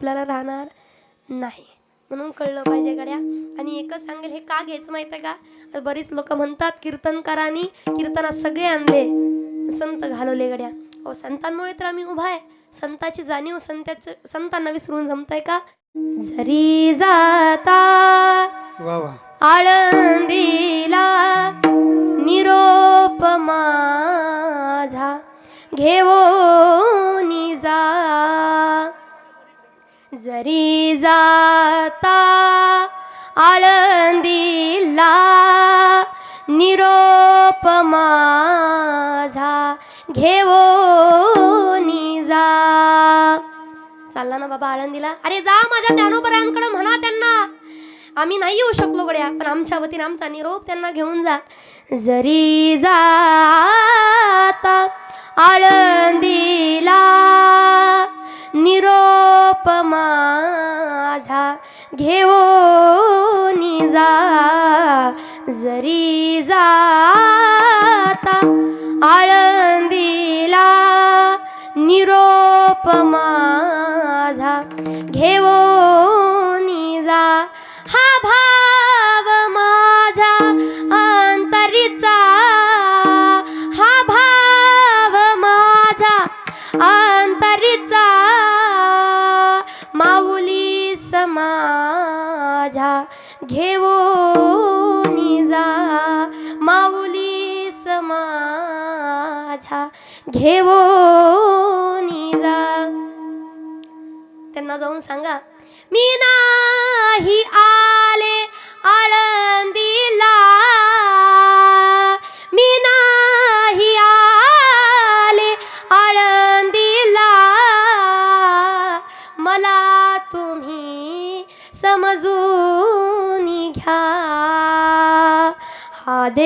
आपल्याला राहणार नाही. म्हणून कळलं पाहिजे गड्या. आणि एकच सांगेल हे का घ्यायचं माहिती आहे का? बरीच लोक म्हणतात कीर्तनकारांनी कीर्तनात सगळे आणले. संत घालवले गड्या. अहो संतांमुळे तर आम्ही उभा आहे. संताची जाणीव संताचं संतांना विसरून जमताय का? जरी जाता आळंदीला निरोप माझा. घेऊन जा जाता आळंदीला निरोप माझा घेऊन जा. चालला ना बाबा आळंदीला. अरे जा माझ्या ज्ञानोबऱ्यांकडे म्हणा त्यांना. आम्ही नाही येऊ शकलो गड्या पण आमच्या वतीने आमचा निरोप त्यांना घेऊन जा. जरी जाता आळंदीला घेऊन जा जरी जा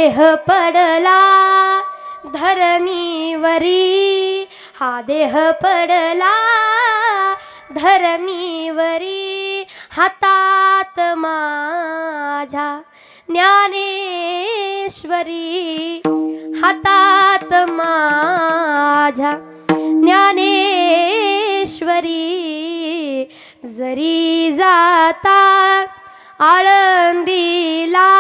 देह पडला धरणीवरी. हा देह पडला धरणीवरी. हातात माझ्या ज्ञानेश्वरी. हातात माझ्या ज्ञानेश्वरी. जरी जाता आळंदीला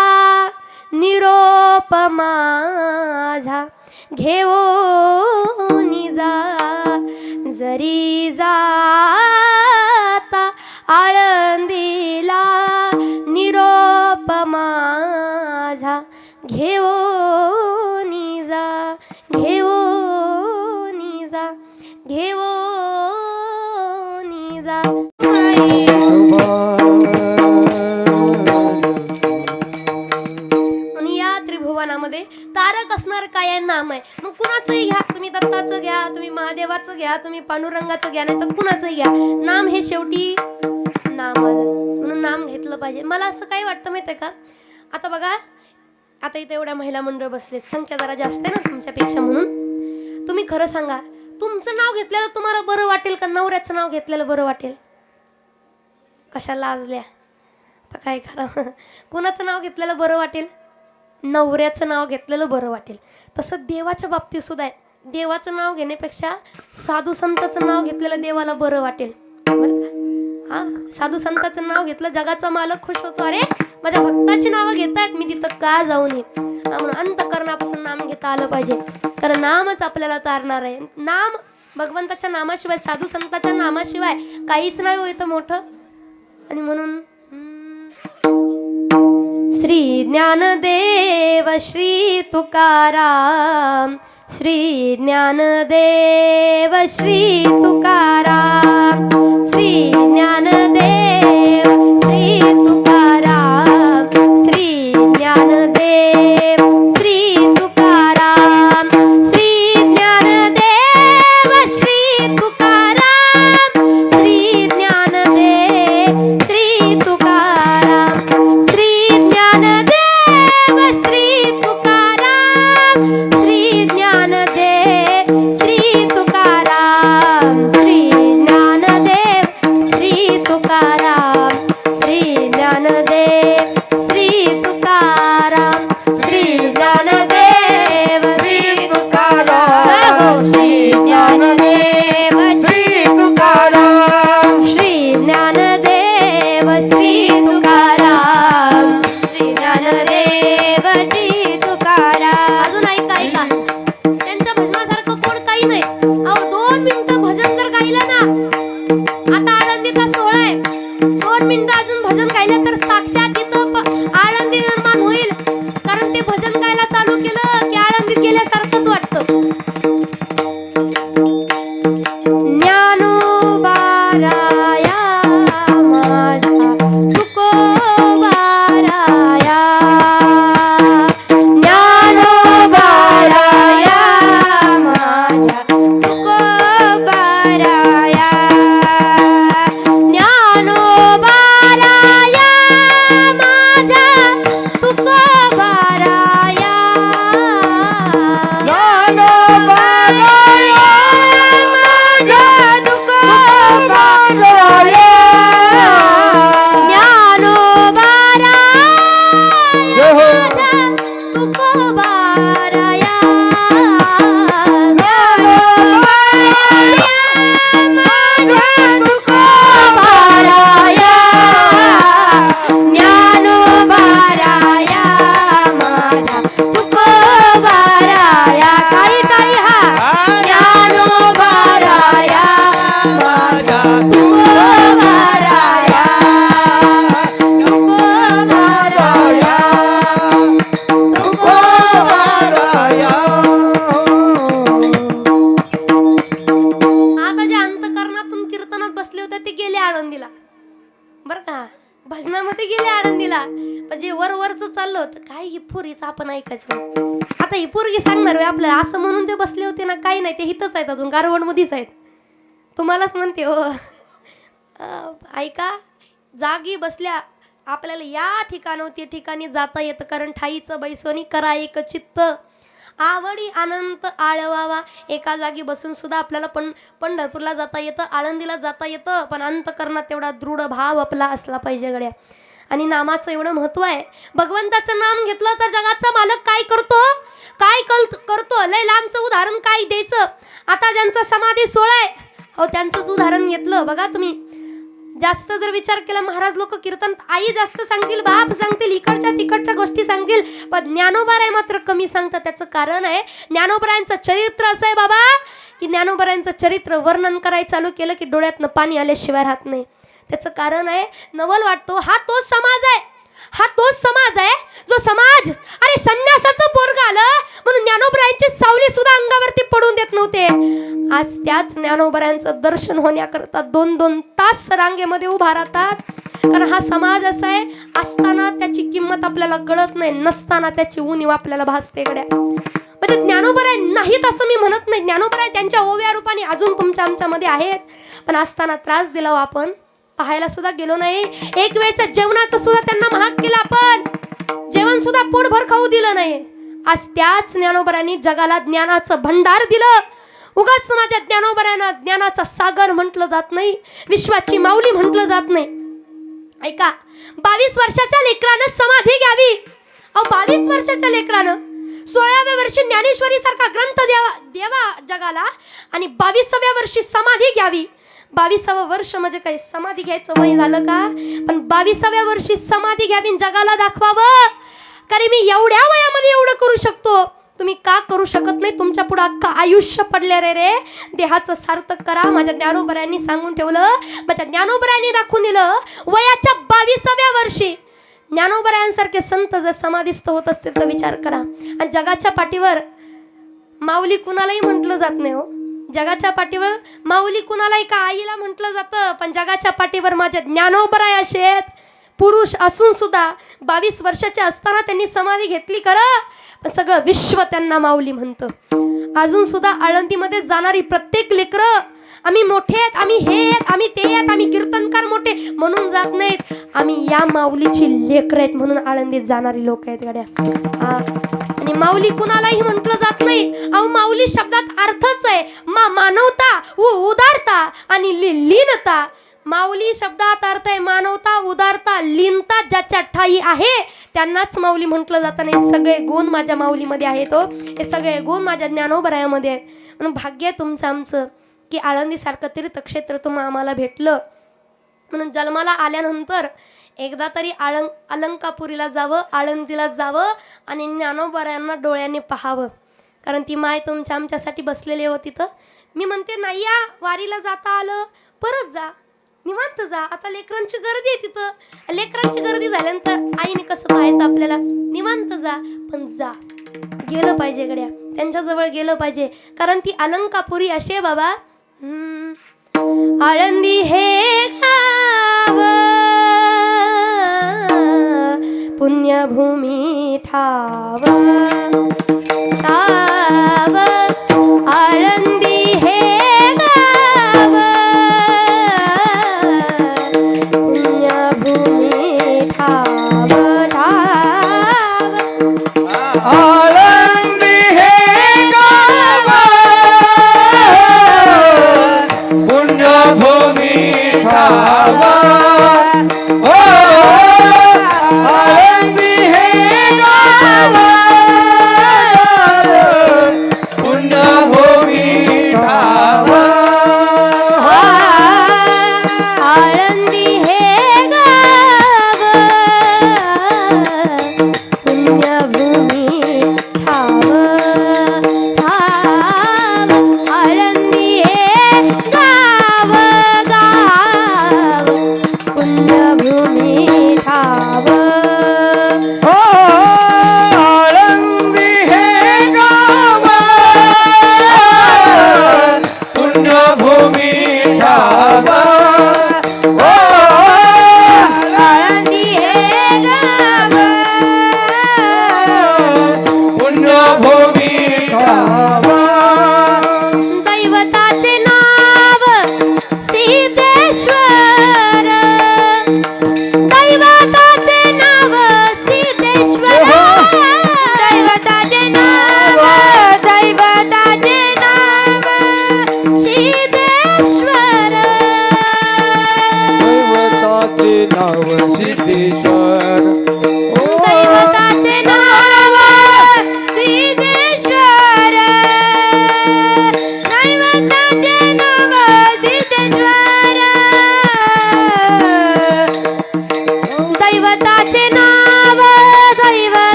निरोप माझा घेवो निजा जरी जा घ्या तुम्ही पांडुरंगाचं घ्या नाही तर कुणाचं घ्या. नाम हे शेवटी नाम म्हणून नाम घेतलं पाहिजे. मला असं काय वाटतं माहिती आहे का? आता बघा आता इथे एवढ्या महिला मंडळ बसलेत. संख्या जरा जास्त आहे ना तुमच्यापेक्षा म्हणून. तुम्ही खरं सांगा तुमचं नाव घेतलेलं तुम्हाला बरं वाटेल का? नवऱ्याचं नाव घेतलेलं बरं वाटेल? कशा लाजल्या? आता काय खरं कुणाचं नाव घेतलेलं बरं वाटेल? नवऱ्याचं नाव घेतलेलं बरं वाटेल. तसं देवाच्या बाबतीत सुद्धा आहे. देवाचं नाव घेण्यापेक्षा साधू संताचं नाव घेतलेलं देवाला बरं वाटेल. बरं का? हा? साधू संताचं नाव घेतलं जगाचा मालक खुश होतो. अरे माझ्या भक्ताची नावं घेतायत मी तिथं का जाऊ नये म्हणून अंतकरणापासून नाम घेता आलं पाहिजे. कारण नामच आपल्याला तारणार आहे. नाम भगवंताच्या नामाशिवाय साधू संताच्या नामाशिवाय काहीच नाही हो इथं मोठं. आणि म्हणून श्री ज्ञानदेव श्री तुकाराम श्री ज्ञानदेव श्री तुकाराम. श्री ज्ञानदेव श्री तुकाराम. 因为 ऐकायचं. आता ही पोरगी सांगणार होय आपल्याला असं म्हणून ते बसले होते ना काही नाही ते हिथंच आहेत अजून गारवडमध्येच आहेत. तुम्हालाच म्हणते हो. ऐका जागी बसल्या आपल्याला या ठिकाणं ते ठिकाणी जाता येतं कारण ठाईचं बैसोनी करा एक चित्त. आवडी अनंत आळवावा. एका जागी बसून सुद्धा आपल्याला पण पंढरपूरला जाता येतं आळंदीला जाता येतं पण अंतकरणात तेवढा दृढ भाव आपला असला पाहिजे गड्या. आणि नामाचं एवढं महत्त्व आहे. भगवंताचं नाम घेतलं तर जगाचा मालक काय करतो? काय कल करतो? लय लांबचं उदाहरण काय द्यायचं? आता ज्यांचा समाधी सोहळा आहे हो त्यांचंच उदाहरण घेतलं. बघा तुम्ही. जास्त जर विचार केला महाराज लोक कीर्तन आई जास्त सांगतील बाप सांगतील इकडच्या तिकडच्या गोष्टी सांगतील पण ज्ञानोबाराय मात्र कमी सांगतात. त्याचं कारण आहे ज्ञानोबरायांचं चरित्र असं आहे बाबा की ज्ञानोबरायांचं चरित्र वर्णन करायला चालू केलं की डोळ्यातनं पाणी आल्याशिवाय राहत नाही. त्याचं कारण आहे नवल वाटतो हा तोच समाज आहे. हा तोच समाज आहे जो समाज अरे संन्यासाचं पोरग आलं म्हणून ज्ञानोबरायांची सावली सुद्धा अंगावरती पडून देत नव्हते. आज त्याच ज्ञानोबरायांचं दर्शन होण्याकरता दोन दोन तास रांगेमध्ये उभा राहतात. कारण हा समाज असा आहे असताना त्याची किंमत आपल्याला कळत नाही नसताना त्याची उणीव आपल्याला भासते गड्या. म्हणजे ज्ञानोबराय नाहीत असं मी म्हणत नाही. ज्ञानोबराय त्यांच्या ओव्या रूपाने अजून तुमच्या आमच्यामध्ये आहेत. पण असताना त्रास दिला आपण. पाहायला सुद्धा गेलो नाही. एक वेळचं जेवणाचं सुद्धा त्यांना महाग केला आपण. जेवण सुद्धा पोटभर खाऊ दिलं नाही. आज त्याच ज्ञानोबरांनी जगाला ज्ञानाचं भंडार दिलं. उगाच माझ्या ज्ञानोबऱ्यांना ज्ञानाचा सागर म्हटलं जात नाही विश्वाची माऊली म्हटलं जात नाही. ऐका बावीस वर्षाच्या लेकरानं समाधी घ्यावी. अहो बावीस वर्षाच्या लेकरानं सोळाव्या वर्षी ज्ञानेश्वरी सारखा ग्रंथ द्यावा द्यावा जगाला आणि बावीसाव्या वर्षी समाधी घ्यावी. बावीसावं वर्ष म्हणजे काय समाधी घ्यायचं वय झालं का? पण बावीसाव्या वर्षी समाधी घ्यावी जगाला दाखवावं. कारण मी एवढ्या वयामध्ये एवढं करू शकतो. तुम्ही का करू शकत नाही? तुमच्यापुढे अख्खा आयुष्य पडले रे रे. देहाचं सार्थक करा. माझ्या ज्ञानोबऱ्यांनी सांगून ठेवलं. माझ्या ज्ञानोबऱ्यांनी दाखवून दिलं. वयाच्या बावीसाव्या वर्षी ज्ञानोबऱ्यांसारखे संत जर समाधिस्थ होत असतील तर विचार करा. आणि जगाच्या पाठीवर माऊली कुणालाही म्हटलं जात नाही हो. जगाच्या पाठीवर माऊली कुणाला एका आईला म्हटलं जातं? पण जगाच्या पाठीवर माझे ज्ञानोबराय असे आहेत. पुरुष असून सुद्धा बावीस वर्षाचे असताना त्यांनी समाधी घेतली खरं? पण सगळं विश्व त्यांना माऊली म्हणतं. अजून सुद्धा आळंदीमध्ये जाणारी प्रत्येक लेकरं आम्ही मोठे आहेत आम्ही हे आहेत आम्ही ते आहेत आम्ही कीर्तनकार मोठे म्हणून जात नाहीत. आम्ही या माऊलीची लेकर आहेत म्हणून आळंदीत जाणारी लोक आहेत गाड्या. हा. आणि माऊली कुणालाही म्हटलं जात नाही. अहो माऊली शब्दात अर्थच आहे. मा मानवता उ उदारता आणि लि लीनता. माऊली शब्दात अर्थ आहे मानवता उदारता लीनता ज्याच्या ठाई आहे त्यांनाच माऊली म्हटलं जातं. नाही सगळे गुण माझ्या माऊलीमध्ये आहेत हो. हे सगळे गुण माझ्या ज्ञानोबरायामध्ये आहेत. म्हणून भाग्य आहे तुमचं आमचं की आळंदीसारखं तीर्थक्षेत्र तुम्हाला आम्हाला भेटलं. म्हणून जन्माला आल्यानंतर एकदा तरी आळंग अलंकापुरीला जावं आळंदीला जावं आणि ज्ञानोबरायांना डोळ्यांनी पाहावं. कारण ती माय तुमच्या आमच्यासाठी बसलेली होती तिथं मी म्हणते नाही या वारीला जाता आलं. परत जा. निवांत जा. आता लेकरांची गर्दी आहे तिथं. लेकरांची गर्दी झाल्यानंतर आईने कसं पाहायचं आपल्याला? निवांत जा पण जा. गेलं पाहिजे गड्या. त्यांच्याजवळ गेलं पाहिजे. कारण ती अलंकापुरी अशी आहे बाबा. हम्म. आळंदी हे गाव. पुण्यभूमी ठाव। ता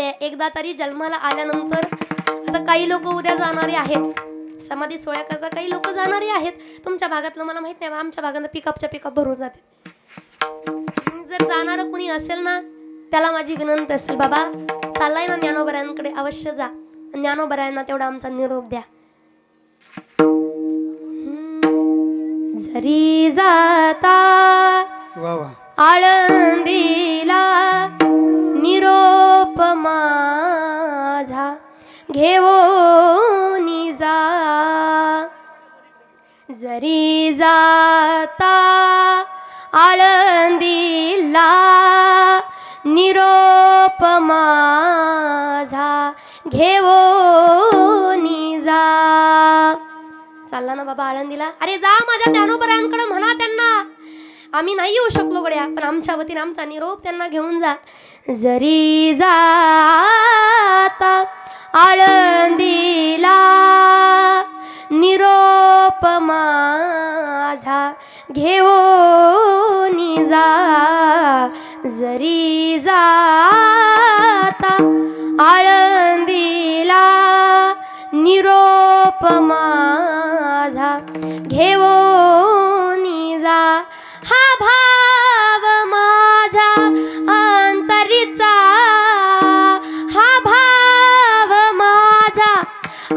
जावगड्या एकदा तरी जन्माला आल्यानंतर आता काही लोक उद्या जाणारे आहेत. समाधी सोहळ्याकरता काही लोक जाणारे आहेत. तुमच्या भागातलं मला माहीत नाही आमच्या भागात पिकअपच्या पिकअप भरून जाते जर जाणारं कुणी असेल ना त्याला माझी विनंती असेल बाबा चाललाय ना ज्ञानोबरायांकडे अवश्य जा. ज्ञानोबरायांना तेवढा आमचा निरोप द्या. जरी जाता आळंदीला निरोप घेऊन जा जरी जाता आळंदीला निरोप माझा. घेऊन जा चालला ना बाबा आळंदीला. अरे जा माझ्या ज्ञानोबरायांकडे म्हणा त्यांना. आम्ही नाही येऊ शकलो गड्या पण आमच्या वतीने आमचा निरोप त्यांना घेऊन जा. जरी जाता आळंदीला निरोप माझा घेऊन जा. जरी जाता आळंदीला निरोप माझा घेऊन जा.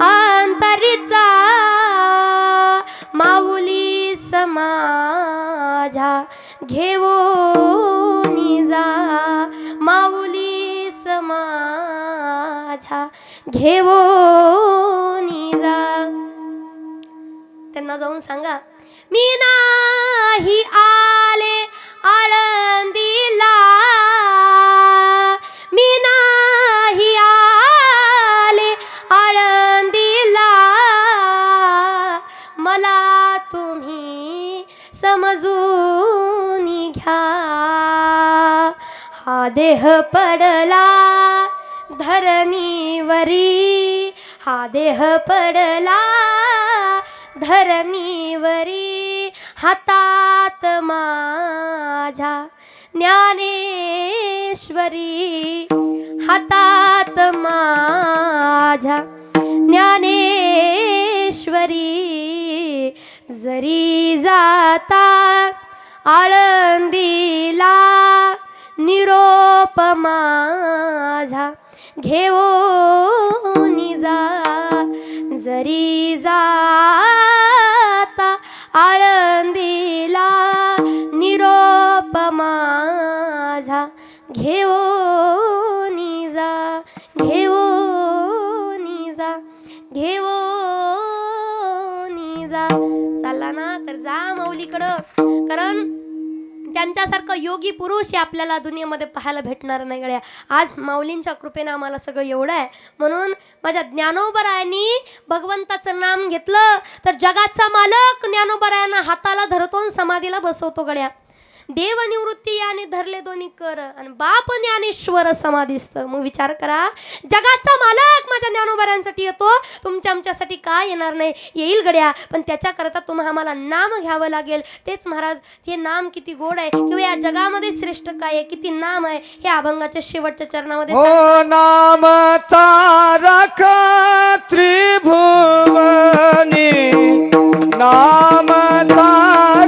अंतरीचा माऊली समाजा घेऊन जा. माऊली समाजा घेऊन जा. त्यांना जाऊन सांगा मी नाही आले आळ देह पडला धरणीवरी. हा देह पडला धरणीवरी. हातात माझ्या ज्ञानेश्वरी. हातात माझ्या ज्ञानेश्वरी. जरी जाता आळंदीला निरोप माझा घेऊन जा. जरी जा त्यासारखं योगी पुरुष हे आपल्याला दुनियेमध्ये पाहायला भेटणार नाही गड्या. आज माऊलींच्या कृपेनं आम्हाला सगळं एवढं आहे. म्हणून माझ्या ज्ञानोबरायांनी भगवंताचं नाम घेतलं तर जगाचा मालक ज्ञानोबरायांना हाताला धरतो आणि समाधीला बसवतो गड्या. देवनिवृत्ती याने धरले दोन्ही कर आणि बाप ज्ञानेश्वर समाधीस्त मग विचार करा जगाचा मालक माझ्या ज्ञानोबऱ्यांसाठी येतो तुमच्या आमच्यासाठी काय येणार नाही? येईल गड्या पण त्याच्याकरता तुम्हाला आम्हाला नाम घ्यावं लागेल. तेच महाराज हे नाम किती गोड आहे. किंवा या जगामध्ये श्रेष्ठ काय आहे? किती नाम आहे? हे अभंगाच्या शेवटच्या चरणामध्ये हो नाम तारक त्रिभुवनी नाम तारक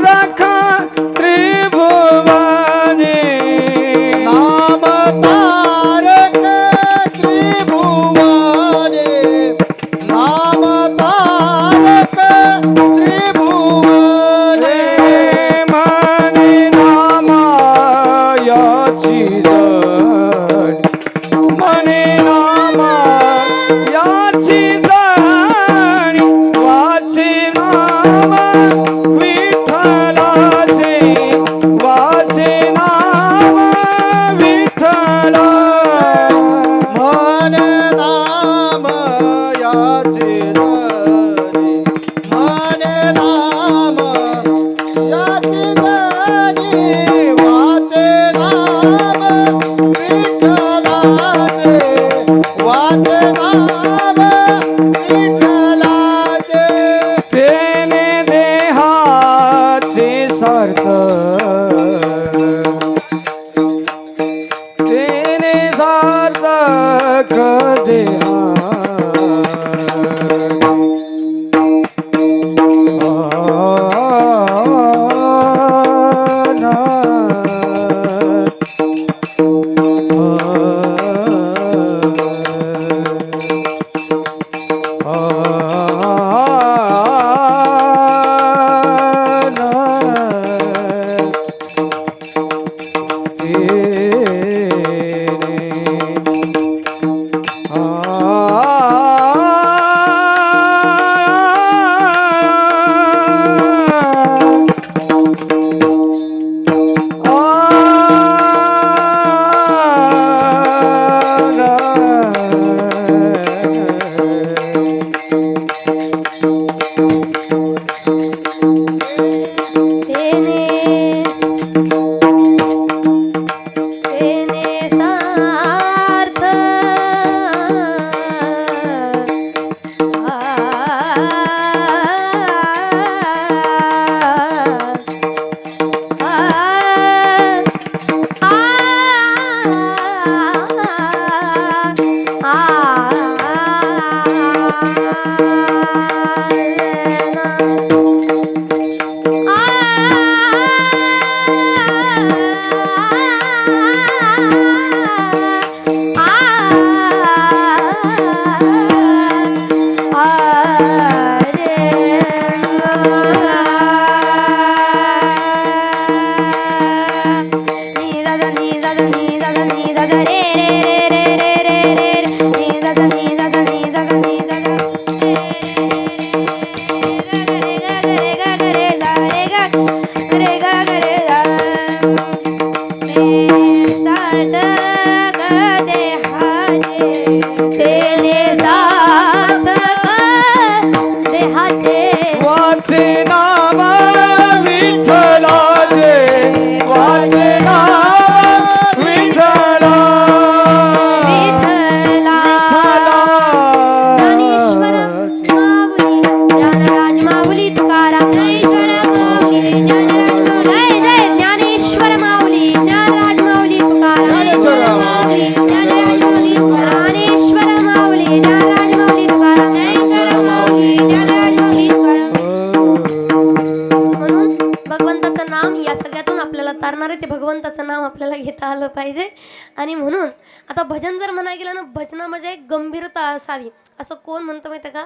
असलं पाहिजे. आणि म्हणून आता भजन जर म्हणायला गेलं ना भजनामध्ये एक गंभीरता असावी. असं कोण म्हणतं माहिती का?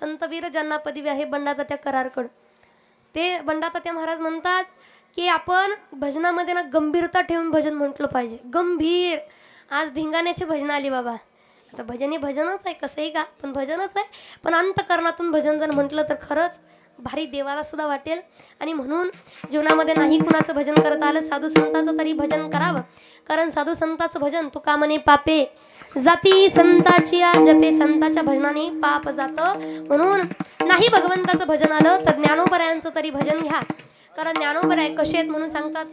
संतवीर ज्यांना पदवी आहे बंडातात्या करारकड. ते बंडातात्या महाराज म्हणतात की आपण भजनामध्ये ना गंभीरता ठेवून भजन म्हटलं पाहिजे. गंभीर. आज धिंगाण्याची भजनं आली बाबा. आता भजन हे भजनच आहे कसंही का. पण भजनच आहे. पण अंतकरणातून भजन जर म्हटलं तर खरंच भारी देवाला सुद्धा वाटेल. आणि म्हणून जीवनामध्ये नाही कुणाचं भजन करत आलं साधू संताचं तरी भजन करावं. कारण साधू संताचं भजन तू म्हणे पापे. जाती संताची जपे संताच्या भजनाने पाप जातं. म्हणून नाही भगवंताचं भजन आलं तर ज्ञानोबरायांचं तरी भजन घ्या. कारण ज्ञानोबराय कसे आहेत म्हणून सांगतात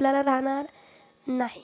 आपल्याला राहणार नाही.